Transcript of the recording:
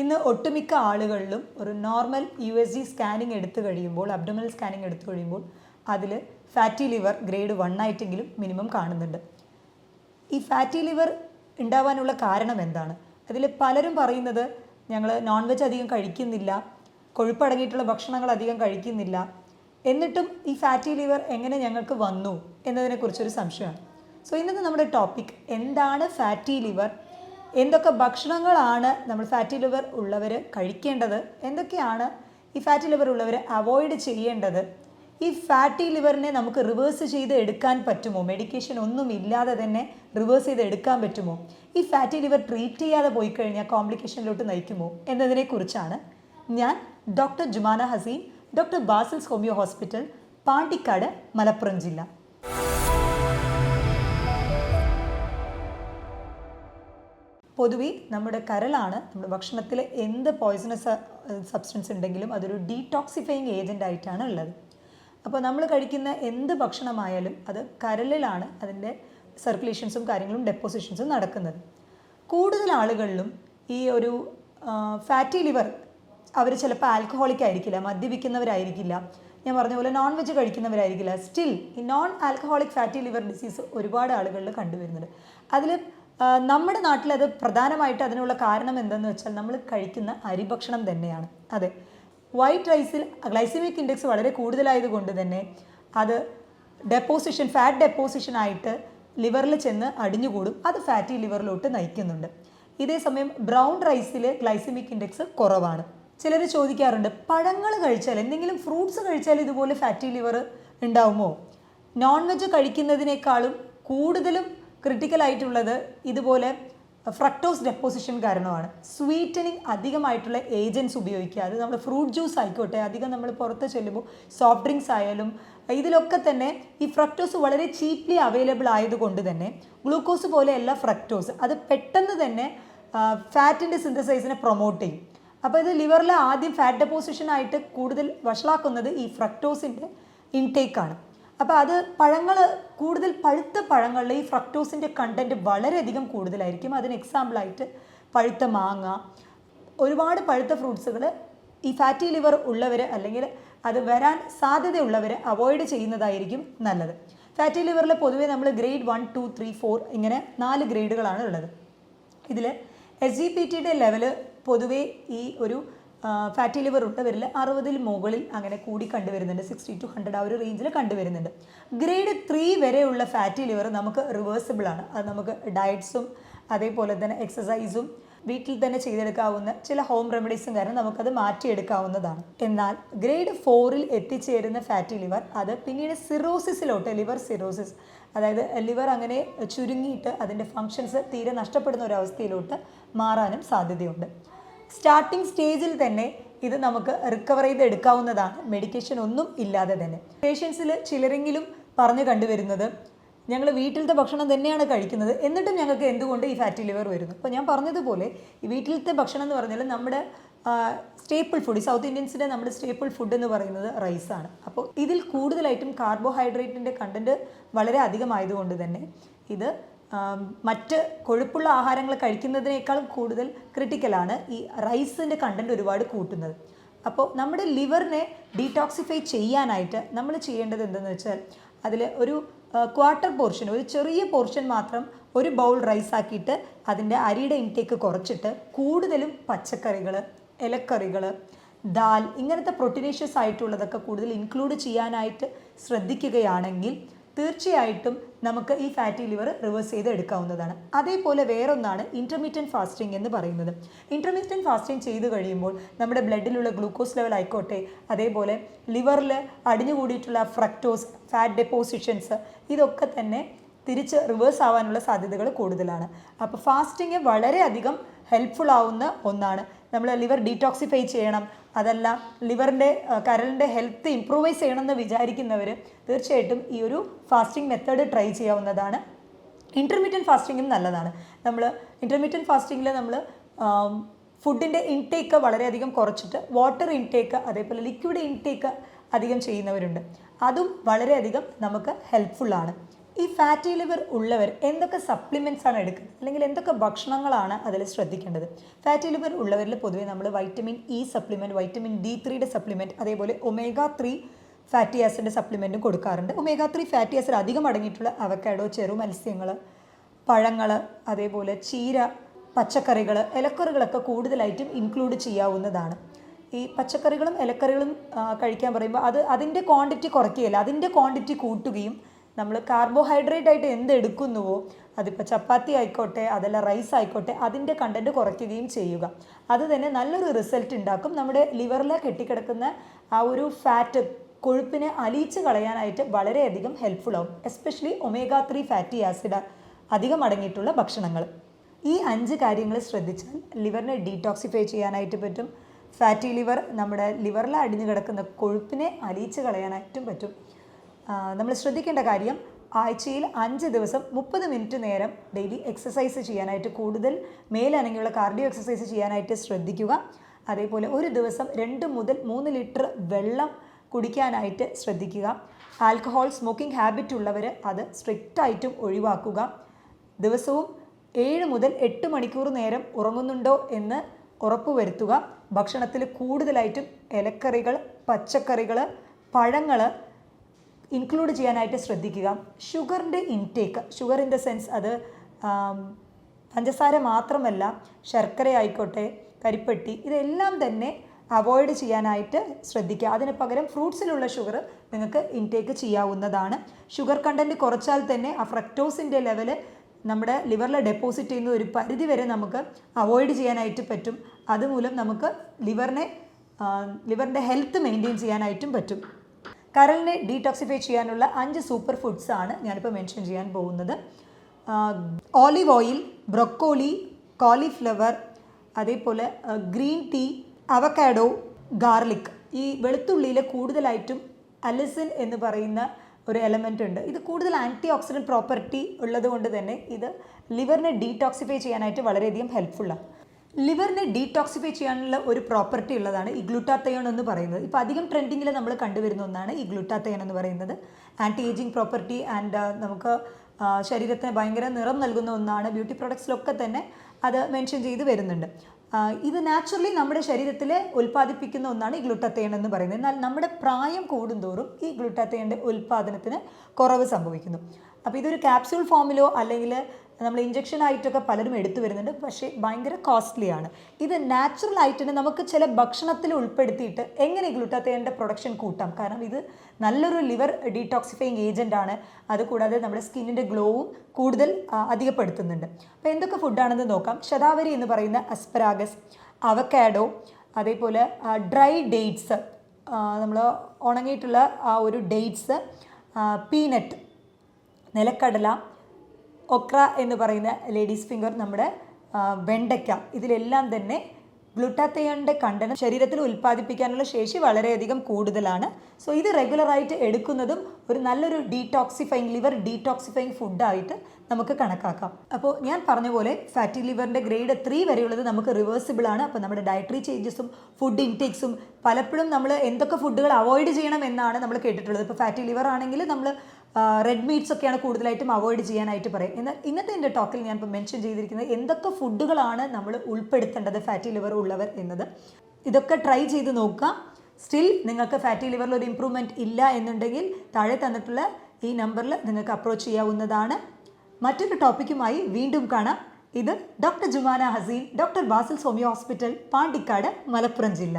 ഇന്ന് ഒട്ടുമിക്ക ആളുകളിലും ഒരു normal U S G scanning എടുത്തു കഴിയുമ്പോൾ അബ്ഡമൽ സ്കാനിങ് എടുത്തു കഴിയുമ്പോൾ അതിൽ ഫാറ്റി ലിവർ ഗ്രേഡ് വൺ ആയിട്ടെങ്കിലും മിനിമം കാണുന്നുണ്ട്. ഈ ഫാറ്റി ലിവർ ഉണ്ടാവാനുള്ള കാരണം എന്താണ്? അതിൽ പലരും പറയുന്നത് ഞങ്ങൾ നോൺ വെജ് അധികം കഴിക്കുന്നില്ല കൊഴുപ്പടങ്ങിയിട്ടുള്ള ഭക്ഷണങ്ങൾ അധികം കഴിക്കുന്നില്ല. എന്നിട്ടും ഈ ഫാറ്റി ലിവർ എങ്ങനെ ഞങ്ങൾക്ക് വന്നു എന്നതിനെക്കുറിച്ചൊരു സംശയമാണ്. സോ ഇന്നത്തെ നമ്മുടെ ടോപ്പിക് എന്താണ് ഫാറ്റി ലിവർ എന്തൊക്കെ ഭക്ഷണങ്ങളാണ് നമ്മൾ ഫാറ്റി ലിവർ ഉള്ളവർ കഴിക്കേണ്ടത്? എന്തൊക്കെയാണ് ഈ ഫാറ്റി ലിവർ ഉള്ളവർ അവോയ്ഡ് ചെയ്യേണ്ടത്? ഈ ഫാറ്റി ലിവറിനെ നമുക്ക് റിവേഴ്സ് ചെയ്ത് എടുക്കാൻ പറ്റുമോ? മെഡിക്കേഷൻ ഒന്നും ഇല്ലാതെ തന്നെ റിവേഴ്സ് ചെയ്ത് എടുക്കാൻ പറ്റുമോ? ഈ ഫാറ്റി ലിവർ ട്രീറ്റ് ചെയ്യാതെ പോയി കഴിഞ്ഞാൽ കോംപ്ലിക്കേഷനിലോട്ട് നയിക്കുമോ? എന്നതിനെക്കുറിച്ചാണ് ഞാൻ doctor Jumana Haseen doctor Basil's homeo hospital Pandikkad Malappuram ജില്ല. പൊതുവെ നമ്മുടെ കരളാണ് നമ്മുടെ ഭക്ഷണത്തിൽ എന്ത് പോയ്സണസ് സബ്സ്റ്റൻസ് ഉണ്ടെങ്കിലും അതൊരു ഡീടോക്സിഫയിങ് ഏജന്റ് ആയിട്ടാണ് ഉള്ളത്. അപ്പോൾ നമ്മൾ കഴിക്കുന്ന എന്ത് ഭക്ഷണമായാലും അത് കരളിലാണ് അതിന്റെ സർക്കുലേഷൻസും കാര്യങ്ങളും ഡെപ്പോസിഷൻസും നടക്കുന്നത്. കൂടുതൽ ആളുകളിലും ഈ ഒരു ഫാറ്റി ലിവർ അവർ ചിലപ്പോൾ ആൽക്കഹോളിക് ആയിരിക്കില്ല മദ്യപിക്കുന്നവരായിരിക്കില്ല. ഞാൻ പറഞ്ഞ പോലെ നോൺ വെജ് കഴിക്കുന്നവരായിരിക്കില്ല. സ്റ്റിൽ ഈ non alcoholic fatty liver disease ഒരുപാട് ആളുകളിൽ കണ്ടുവരുന്നുണ്ട്. അതിൽ നമ്മുടെ നാട്ടിൽ അത് പ്രധാനമായിട്ട് അതിനുള്ള കാരണം എന്തെന്ന് വെച്ചാൽ നമ്മൾ കഴിക്കുന്ന അരിഭക്ഷണം തന്നെയാണ്. അതെ. വൈറ്റ് റൈസിൽ ഗ്ലൈസിമിക് ഇൻഡെക്സ് വളരെ കൂടുതലായതുകൊണ്ട് തന്നെ അത് ഡെപ്പോസിഷൻ ഫാറ്റ് ഡെപ്പോസിഷൻ ആയിട്ട് ലിവറിൽ ചെന്ന് അടിഞ്ഞുകൂടും. അത് ഫാറ്റി ലിവറിലോട്ട് നയിക്കുന്നുണ്ട്. ഇതേസമയം ബ്രൗൺ റൈസിൽ ഗ്ലൈസിമിക് ഇൻഡെക്സ് കുറവാണ്. ചിലർ ചോദിക്കാറുണ്ട് പഴങ്ങൾ കഴിച്ചാൽ എന്തെങ്കിലും ഫ്രൂട്ട്സ് കഴിച്ചാൽ ഇതുപോലെ ഫാറ്റി ലിവർ ഉണ്ടാവുമോ? നോൺ വെജ് കഴിക്കുന്നതിനേക്കാളും കൂടുതലും ക്രിട്ടിക്കൽ ആയിട്ടുള്ളത് ഇതുപോലെ ഫ്രക്ടോസ് ഡെപ്പോസിഷൻ കാരണമാണ്. സ്വീറ്റനിങ് അധികമായിട്ടുള്ള ഏജൻസ് ഉപയോഗിക്കുക. അത് നമ്മൾ ഫ്രൂട്ട് ജ്യൂസ് ആയിക്കോട്ടെ അധികം നമ്മൾ പുറത്ത് ചെല്ലുമ്പോൾ സോഫ്റ്റ് ഡ്രിങ്ക്സ് ആയാലും ഇതിലൊക്കെ തന്നെ ഈ ഫ്രക്ടോസ് വളരെ ചീപ്ലി അവൈലബിൾ ആയതുകൊണ്ട് തന്നെ ഗ്ലൂക്കോസ് പോലെയല്ല ഫ്രക്ടോസ് അത് പെട്ടെന്ന് തന്നെ ഫാറ്റിന്റെ സിന്തസൈസിനെ പ്രൊമോട്ട് ചെയ്യും. അപ്പോൾ ഇത് ലിവറിൽ ആദ്യം ഫാറ്റ് ഡെപ്പോസിഷൻ ആയിട്ട് കൂടുതൽ വഷളാക്കുന്നത് ഈ ഫ്രക്ടോസിന്റെ ഇൻടേക്കാണ് അപ്പോൾ അത് പഴങ്ങൾ കൂടുതൽ പഴുത്ത പഴങ്ങളിൽ ഈ ഫ്രക്ടോസിന്റെ കണ്ടന്റ് വളരെയധികം കൂടുതലായിരിക്കും. അതിന് എക്സാമ്പിളായിട്ട് പഴുത്ത മാങ്ങ ഒരുപാട് പഴുത്ത ഫ്രൂട്ട്സുകൾ ഈ ഫാറ്റി ലിവർ ഉള്ളവർ അല്ലെങ്കിൽ അത് വരാൻ സാധ്യതയുള്ളവർ അവോയ്ഡ് ചെയ്യുന്നതായിരിക്കും നല്ലത്. ഫാറ്റി ലിവറിൽ പൊതുവേ നമ്മൾ grade one two three four ഇങ്ങനെ നാല് ഗ്രേഡുകളാണ് ഉള്ളത്. ഇതിൽ എസ് ജി പി ടിയുടെ ലെവൽ പൊതുവേ ഈ ഒരു ഫാറ്റി ലിവർ ഉള്ളവരിൽ അറുപതിൽ മുകളിൽ അങ്ങനെ കൂടി കണ്ടുവരുന്നുണ്ട്. സിക്സ്റ്റി ടു ഹൺഡ്രഡ് ആ ഒരു റേഞ്ചിൽ കണ്ടുവരുന്നുണ്ട്. ഗ്രേഡ് ത്രീ വരെയുള്ള ഫാറ്റി ലിവർ നമുക്ക് റിവേഴ്സിബിൾ ആണ്. അത് നമുക്ക് ഡയറ്റ്സും അതേപോലെ തന്നെ എക്സസൈസും വീട്ടിൽ തന്നെ ചെയ്തെടുക്കാവുന്ന ചില ഹോം റെമഡീസും കാരണം നമുക്കത് മാറ്റിയെടുക്കാവുന്നതാണ്. എന്നാൽ ഗ്രേഡ് ഫോറിൽ എത്തിച്ചേരുന്ന ഫാറ്റി ലിവർ അത് പിന്നീട് സിറോസിസിലോട്ട് ലിവർ സിറോസിസ് അതായത് ലിവർ അങ്ങനെ ചുരുങ്ങിയിട്ട് അതിന്റെ ഫങ്ഷൻസ് തീരെ നഷ്ടപ്പെടുന്ന ഒരു അവസ്ഥയിലോട്ട് മാറാനും സാധ്യതയുണ്ട്. സ്റ്റാർട്ടിംഗ് സ്റ്റേജിൽ തന്നെ ഇത് നമുക്ക് റിക്കവർ ചെയ്ത് എടുക്കാവുന്നതാണ് മെഡിക്കേഷൻ ഒന്നും ഇല്ലാതെ തന്നെ. പേഷ്യൻസിൽ ചിലരെങ്കിലും പറഞ്ഞു കണ്ടുവരുന്നത് ഞങ്ങൾ വീട്ടിലത്തെ ഭക്ഷണം തന്നെയാണ് കഴിക്കുന്നത്. എന്നിട്ടും ഞങ്ങൾക്ക് എന്തുകൊണ്ട് ഈ ഫാറ്റി ലിവർ വരുന്നു? അപ്പോൾ ഞാൻ പറഞ്ഞതുപോലെ ഈ വീട്ടിലത്തെ ഭക്ഷണം എന്ന് പറഞ്ഞാൽ നമ്മുടെ സ്റ്റേപ്പിൾ ഫുഡ് സൗത്ത് ഇന്ത്യൻസിന്റെ നമ്മുടെ സ്റ്റേപ്പിൾ ഫുഡ് എന്ന് പറയുന്നത് റൈസാണ് അപ്പോൾ ഇതിൽ കൂടുതലായിട്ടും കാർബോഹൈഡ്രേറ്റിന്റെ കണ്ടന്റ് വളരെ അധികമായതുകൊണ്ട് തന്നെ ഇത് മറ്റ് കൊഴുപ്പുള്ള ആഹാരങ്ങൾ കഴിക്കുന്നതിനേക്കാളും കൂടുതൽ ക്രിട്ടിക്കലാണ് ഈ റൈസിന്റെ കണ്ടന്റ് ഒരുപാട് കൂട്ടുന്നത്. അപ്പോൾ നമ്മുടെ ലിവറിനെ ഡീടോക്സിഫൈ ചെയ്യാനായിട്ട് നമ്മൾ ചെയ്യേണ്ടത് എന്തെന്ന് വെച്ചാൽ അതിൽ ഒരു ക്വാർട്ടർ പോർഷൻ ഒരു ചെറിയ പോർഷൻ മാത്രം ഒരു ബൗൾ റൈസ് ആക്കിയിട്ട് അതിന്റെ അരിയുടെ ഇൻടേക്ക് കുറച്ചിട്ട് കൂടുതലും പച്ചക്കറികൾ ഇലക്കറികൾ ദാൽ ഇങ്ങനത്തെ പ്രൊട്ടീനേഷ്യസ് ആയിട്ടുള്ളതൊക്കെ കൂടുതൽ ഇൻക്ലൂഡ് ചെയ്യാനായിട്ട് ശ്രദ്ധിക്കുകയാണെങ്കിൽ തീർച്ചയായിട്ടും നമുക്ക് ഈ ഫാറ്റി ലിവർ റിവേഴ്സ് ചെയ്ത് എടുക്കാവുന്നതാണ്. അതേപോലെ വേറൊന്നാണ് ഇന്റർമീഡിയന്റ് ഫാസ്റ്റിംഗ് എന്ന് പറയുന്നത്. ഇന്റർമീഡിയന്റ് ഫാസ്റ്റിംഗ് ചെയ്ത് കഴിയുമ്പോൾ നമ്മുടെ ബ്ലഡിലുള്ള ഗ്ലൂക്കോസ് ലെവൽ ആയിക്കോട്ടെ അതേപോലെ ലിവറിൽ അടിഞ്ഞുകൂടിയിട്ടുള്ള ഫ്രക്ടോസ് ഫാറ്റ് ഡെപ്പോസിഷൻസ് ഇതൊക്കെ തന്നെ തിരിച്ച് റിവേഴ്സ് ആവാനുള്ള സാധ്യതകൾ കൂടുതലാണ്. അപ്പോൾ ഫാസ്റ്റിംഗ് വളരെയധികം ഹെൽപ്ഫുൾ ആവുന്ന ഒന്നാണ്. നമ്മൾ ലിവർ ഡീടോക്സിഫൈ ചെയ്യണം. അതല്ല ലിവറിന്റെ കരളിന്റെ ഹെൽത്ത് ഇമ്പ്രൂവൈസ് ചെയ്യണമെന്ന് വിചാരിക്കുന്നവർ തീർച്ചയായിട്ടും ഈ ഒരു ഫാസ്റ്റിംഗ് മെത്തേഡ് ട്രൈ ചെയ്യാവുന്നതാണ്. ഇന്റർമീഡിയന്റ് ഫാസ്റ്റിങ്ങും നല്ലതാണ്. നമ്മൾ ഇന്റർമീഡിയന്റ് ഫാസ്റ്റിങ്ങിൽ നമ്മൾ ഫുഡിന്റെ ഇൻടേക്ക് വളരെയധികം കുറച്ചിട്ട് വാട്ടർ ഇൻടേക്ക് അതേപോലെ ലിക്വിഡ് ഇൻടേക്ക് അധികം ചെയ്യുന്നവരുണ്ട്. അതും വളരെയധികം നമുക്ക് ഹെൽപ്ഫുള്ളാണ് ഈ ഫാറ്റി ലിവർ ഉള്ളവർ എന്തൊക്കെ സപ്ലിമെന്റ്സ് ആണ് എടുക്കുന്നത്? അല്ലെങ്കിൽ എന്തൊക്കെ ഭക്ഷണങ്ങളാണ് അതിൽ ശ്രദ്ധിക്കേണ്ടത്? ഫാറ്റി ലിവർ ഉള്ളവരിൽ പൊതുവെ നമ്മൾ vitamin E supplement vitamin D ത്രീയുടെ സപ്ലിമെന്റ് അതേപോലെ ഒമേഗ ത്രീ ഫാറ്റി ആസിഡിന്റെ സപ്ലിമെന്റും കൊടുക്കാറുണ്ട്. ഒമേഗ ത്രീ ഫാറ്റി ആസിഡ് അധികം അടങ്ങിയിട്ടുള്ള അവക്കാഡോ ചെറു മത്സ്യങ്ങൾ പഴങ്ങൾ അതേപോലെ ചീര പച്ചക്കറികൾ ഇലക്കറികളൊക്കെ കൂടുതലായിട്ടും ഇൻക്ലൂഡ് ചെയ്യാവുന്നതാണ്. ഈ പച്ചക്കറികളും ഇലക്കറികളും കഴിക്കാൻ പറയുമ്പോൾ അത് അതിന്റെ ക്വാണ്ടിറ്റി കുറയ്ക്കുകയില്ല അതിന്റെ ക്വാണ്ടിറ്റി കൂട്ടുകയും നമ്മൾ കാർബോഹൈഡ്രേറ്റ് ആയിട്ട് എന്ത് എടുക്കുന്നുവോ അതിപ്പോൾ ചപ്പാത്തി ആയിക്കോട്ടെ അതല്ല റൈസ് ആയിക്കോട്ടെ അതിന്റെ കണ്ടന്റ് കുറയ്ക്കുകയും ചെയ്യുക. അത് തന്നെ നല്ലൊരു റിസൾട്ട് ഉണ്ടാക്കും. നമ്മുടെ ലിവറിൽ കെട്ടിക്കിടക്കുന്ന ആ ഒരു ഫാറ്റ് കൊഴുപ്പിനെ അലിയിച്ച് കളയാനായിട്ട് വളരെയധികം ഹെൽപ്ഫുൾ ആവും. Especially omega three fatty acid അധികം അടങ്ങിയിട്ടുള്ള ഭക്ഷണങ്ങൾ. ഈ അഞ്ച് കാര്യങ്ങൾ ശ്രദ്ധിച്ചാൽ ലിവറിനെ ഡീടോക്സിഫൈ ചെയ്യാനായിട്ട് പറ്റും. ഫാറ്റി ലിവർ നമ്മുടെ ലിവറിൽ അടിഞ്ഞു കിടക്കുന്ന കൊഴുപ്പിനെ അലിയിച്ച് കളയാനായിട്ടും പറ്റും. നമ്മൾ ശ്രദ്ധിക്കേണ്ട കാര്യം ആഴ്ചയിൽ അഞ്ച് ദിവസം മുപ്പത് മിനിറ്റ് നേരം ഡെയിലി എക്സസൈസ് ചെയ്യാനായിട്ട് കൂടുതൽ മേലനങ്ങിയുള്ള കാർഡിയോ എക്സസൈസ് ചെയ്യാനായിട്ട് ശ്രദ്ധിക്കുക. അതേപോലെ ഒരു ദിവസം രണ്ട് മുതൽ മൂന്ന് ലിറ്റർ വെള്ളം കുടിക്കാനായിട്ട് ശ്രദ്ധിക്കുക. ആൽക്കഹോൾ സ്മോക്കിംഗ് ഹാബിറ്റ് ഉള്ളവർ അത് സ്ട്രിക്റ്റായിട്ടും ഒഴിവാക്കുക. ദിവസവും ഏഴ് മുതൽ എട്ട് മണിക്കൂർ നേരം ഉറങ്ങുന്നുണ്ടോ എന്ന് ഉറപ്പുവരുത്തുക. ഭക്ഷണത്തിൽ കൂടുതലായിട്ടും ഇലക്കറികൾ പച്ചക്കറികൾ പഴങ്ങൾ ഇൻക്ലൂഡ് ചെയ്യാനായിട്ട് ശ്രദ്ധിക്കുക. ഷുഗറിന്റെ intake sugar in the sense അത് പഞ്ചസാര മാത്രമല്ല ശർക്കര ആയിക്കോട്ടെ കരിപ്പെട്ടി ഇതെല്ലാം തന്നെ അവോയ്ഡ് ചെയ്യാനായിട്ട് ശ്രദ്ധിക്കുക. അതിന് പകരം ഫ്രൂട്ട്സിലുള്ള ഷുഗർ നിങ്ങൾക്ക് ഇൻടേക്ക് ചെയ്യാവുന്നതാണ്. ഷുഗർ കണ്ടന്റ് കുറച്ചാൽ തന്നെ ആ ഫ്രക്ടോസിന്റെ ലെവൽ നമ്മുടെ ലിവറിൽ ഡെപ്പോസിറ്റ് ചെയ്യുന്ന ഒരു പരിധി വരെ നമുക്ക് അവോയ്ഡ് ചെയ്യാനായിട്ട് പറ്റും. അതുമൂലം നമുക്ക് ലിവറിനെ ലിവറിന്റെ ഹെൽത്ത് മെയിന്റെയിൻ ചെയ്യാനായിട്ടും പറ്റും. കരളിനെ ഡീടോക്സിഫൈ ചെയ്യാനുള്ള അഞ്ച് സൂപ്പർ ഫുഡ്സ് ആണ് ഞാനിപ്പോൾ മെൻഷൻ ചെയ്യാൻ പോകുന്നത്. ഓലിവ് ഓയിൽ ബ്രൊക്കോളി കോളിഫ്ലവർ അതേപോലെ ഗ്രീൻ ടീ അവക്കാഡോ ഗാർലിക് ഈ വെളുത്തുള്ളിയിൽ കൂടുതലായിട്ടും അലിസിൻ എന്ന് പറയുന്ന ഒരു എലമെന്റ് ഉണ്ട്. ഇത് കൂടുതൽ ആന്റി ഓക്സിഡന്റ് പ്രോപ്പർട്ടി ഉള്ളത് കൊണ്ട് തന്നെ ഇത് ലിവറിനെ ഡീടോക്സിഫൈ ചെയ്യാനായിട്ട് വളരെയധികം ഹെൽപ്ഫുള്ളാണ് ലിവറിനെ ഡീടോക്സിഫൈ ചെയ്യാനുള്ള ഒരു പ്രോപ്പർട്ടി ഉള്ളതാണ് ഈ ഗ്ലൂട്ടാത്തയോൺ എന്ന് പറയുന്നത്. ഇപ്പോൾ അധികം ട്രെൻഡിങ്ങിൽ നമ്മൾ കണ്ടുവരുന്ന ഒന്നാണ് ഈ ഗ്ലൂട്ടാത്തയോൺ എന്ന് പറയുന്നത്. ആന്റി ഏജിങ് പ്രോപ്പർട്ടി ആൻഡ് നമുക്ക് ശരീരത്തിന് ഭയങ്കര നിറം നൽകുന്ന ഒന്നാണ്. ബ്യൂട്ടി പ്രൊഡക്ട്സിലൊക്കെ തന്നെ അത് മെൻഷൻ ചെയ്ത് വരുന്നുണ്ട്. ഇത് നാച്ചുറലി നമ്മുടെ ശരീരത്തിൽ ഉൽപ്പാദിപ്പിക്കുന്ന ഒന്നാണ് ഈ ഗ്ലൂട്ടാത്തയോൺ എന്ന് പറയുന്നത്. എന്നാൽ നമ്മുടെ പ്രായം കൂടുന്തോറും ഈ ഗ്ലൂട്ടാത്തയോണിന്റെ ഉൽപ്പാദനത്തിന് കുറവ് സംഭവിക്കുന്നു. അപ്പോൾ ഇതൊരു ക്യാപ്സ്യൂൾ ഫോമിലോ അല്ലെങ്കിൽ നമ്മൾ ഇഞ്ചക്ഷൻ ആയിട്ടൊക്കെ പലരും എടുത്തു വരുന്നുണ്ട്. പക്ഷേ ഭയങ്കര കോസ്റ്റ്ലി ആണ്. ഇത് നാച്ചുറൽ ആയിട്ട് തന്നെ നമുക്ക് ചില ഭക്ഷണത്തിൽ ഉൾപ്പെടുത്തിയിട്ട് എങ്ങനെ ഗ്ലൂട്ടാത്തേന്റെ പ്രൊഡക്ഷൻ കൂട്ടാം? കാരണം ഇത് നല്ലൊരു ലിവർ ഡീടോക്സിഫൈങ് ഏജന്റ് ആണ്. അതുകൂടാതെ നമ്മുടെ സ്കിന്നിന്റെ ഗ്ലോവും കൂടുതൽ അധികപ്പെടുത്തുന്നുണ്ട്. അപ്പോൾ എന്തൊക്കെ ഫുഡാണെന്ന് നോക്കാം. ശതാവരി എന്ന് പറയുന്ന അസ്പരാഗസ് അവക്കാഡോ അതേപോലെ ഡ്രൈ ഡേറ്റ്സ് നമ്മൾ ഉണങ്ങിയിട്ടുള്ള ആ ഒരു ഡേറ്റ്സ് പീനട്ട് നിലക്കടല ഒക്ര എന്ന് പറയുന്ന ലേഡീസ് ഫിംഗർ നമ്മുടെ വെണ്ടയ്ക്ക. ഇതിലെല്ലാം തന്നെ ഗ്ലുട്ടാത്തയോണിന്റെ കണ്ടനം ശരീരത്തിൽ ഉൽപ്പാദിപ്പിക്കാനുള്ള ശേഷി വളരെയധികം കൂടുതലാണ്. സോ ഇത് റെഗുലറായിട്ട് എടുക്കുന്നതും ഒരു നല്ലൊരു ഡീടോക്സിഫൈങ് ലിവർ ഡീടോക്സിഫൈങ് ഫുഡായിട്ട് നമുക്ക് കണക്കാക്കാം. അപ്പോൾ ഞാൻ പറഞ്ഞ പോലെ ഫാറ്റി ലിവറിന്റെ ഗ്രേഡ് ത്രീ വരെയുള്ളത് നമുക്ക് റിവേഴ്സിബിൾ ആണ്. അപ്പോൾ നമ്മുടെ ഡയറ്ററി ചേഞ്ചസും ഫുഡ് ഇൻടേക്സും പലപ്പോഴും നമ്മൾ എന്തൊക്കെ ഫുഡുകൾ അവോയ്ഡ് ചെയ്യണം എന്നാണ് നമ്മൾ കേട്ടിട്ടുള്ളത്. ഇപ്പോൾ ഫാറ്റി ലിവർ ആണെങ്കിൽ നമ്മൾ റെഡ് മീറ്റ്സ് ഒക്കെയാണ് കൂടുതലായിട്ടും അവോയ്ഡ് ചെയ്യാനായിട്ട് പറയും. എന്നാൽ ഇന്നത്തെ എന്റെ ടോക്കിൽ ഞാൻ ഇപ്പോൾ മെൻഷൻ ചെയ്തിരിക്കുന്നത് എന്തൊക്കെ ഫുഡുകളാണ് നമ്മൾ ഉൾപ്പെടുത്തേണ്ടത് ഫാറ്റി ലിവർ ഉള്ളവർ എന്നത്. ഇതൊക്കെ ട്രൈ ചെയ്ത് നോക്കുക. സ്റ്റിൽ നിങ്ങൾക്ക് ഫാറ്റി ലിവറിൽ ഒരു ഇമ്പ്രൂവ്മെന്റ് ഇല്ല എന്നുണ്ടെങ്കിൽ താഴെ തന്നിട്ടുള്ള ഈ നമ്പറിൽ നിങ്ങൾക്ക് അപ്രോച്ച് ചെയ്യാവുന്നതാണ്. മറ്റൊരു ടോപ്പിക്കുമായി വീണ്ടും കാണാം. ഇത് doctor Jumana Haseen doctor Basil Somiya hospital Pandikkad Malappuram ജില്ല.